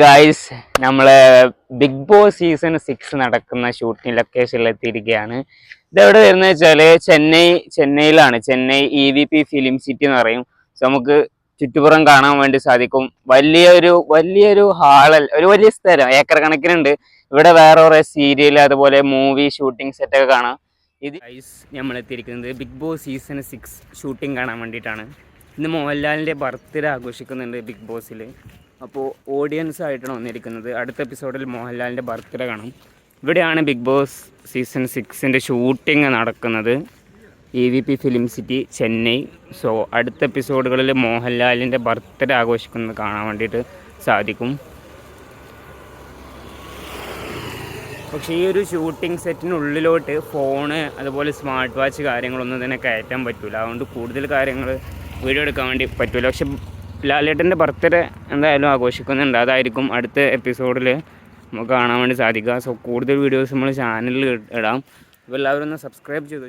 Guys നമ്മളെ Bigg Boss season six നടക്കുന്ന shooting ലൊക്കേഷനിൽ എത്തിയിരിക്കുകയാണ്. ഇതെവിടെ വരുന്നത് വെച്ചാൽ Chennai ചെന്നൈയിലാണ്. Chennai E V P film city എന്ന് പറയും. സോ നമുക്ക് ചുറ്റുപുറം കാണാൻ വേണ്ടി സാധിക്കും. വലിയൊരു വലിയൊരു ഹാളൽ ഒരു വലിയ സ്ഥലം ഏക്കർ കണക്കിനുണ്ട്. ഇവിടെ വേറെ കുറെ സീരിയൽ അതുപോലെ മൂവി ഷൂട്ടിംഗ് സെറ്റ് ഒക്കെ കാണാം. ഇത് ഐസ് നമ്മൾ എത്തിയിരിക്കുന്നത് Bigg Boss season six shooting കാണാൻ വേണ്ടിയിട്ടാണ്. ഇന്ന് മോഹൻലാലിന്റെ ബർത്ത്ഡേ ആഘോഷിക്കുന്നുണ്ട് ബിഗ് ബോസിൽ അപ്പോൾ ഓഡിയൻസ് ആയിട്ടാണ് വന്നിരിക്കുന്നത്. അടുത്ത എപ്പിസോഡിൽ മോഹൻലാലിന്റെ ബർത്ത്ഡേ കാണും. ഇവിടെയാണ് ബിഗ് ബോസ് സീസൺ സിക്സിന്റെ ഷൂട്ടിംഗ് നടക്കുന്നത്. E V P film city Chennai so അടുത്ത എപ്പിസോഡുകളിൽ മോഹൻലാലിന്റെ ബർത്ത്ഡേ ആഘോഷിക്കുന്നത് കാണാൻ വേണ്ടിയിട്ട് സാധിക്കും. പക്ഷേ ഈ ഒരു ഷൂട്ടിംഗ് സെറ്റിനുള്ളിലോട്ട് ഫോണ് അതുപോലെ സ്മാർട്ട് വാച്ച് കാര്യങ്ങളൊന്നും തന്നെ കയറ്റാൻ പറ്റില്ല അതുകൊണ്ട് കൂടുതൽ കാര്യങ്ങൾ വീഡിയോ എടുക്കാൻ വേണ്ടി പറ്റില്ല പക്ഷെ ലാലേട്ടന്റെ ബർത്ത്ഡേ എന്തായാലും ആഘോഷിക്കുന്നുണ്ട്. അതായിരിക്കും അടുത്ത എപ്പിസോഡിൽ നമുക്ക് കാണാൻ വേണ്ടി സാധിക്കുക. സോ കൂടുതൽ വീഡിയോസ് നമ്മൾ ചാനലിൽ ഇടാം. അപ്പോൾ എല്ലാവരും ഒന്ന് സബ്സ്ക്രൈബ് ചെയ്ത്?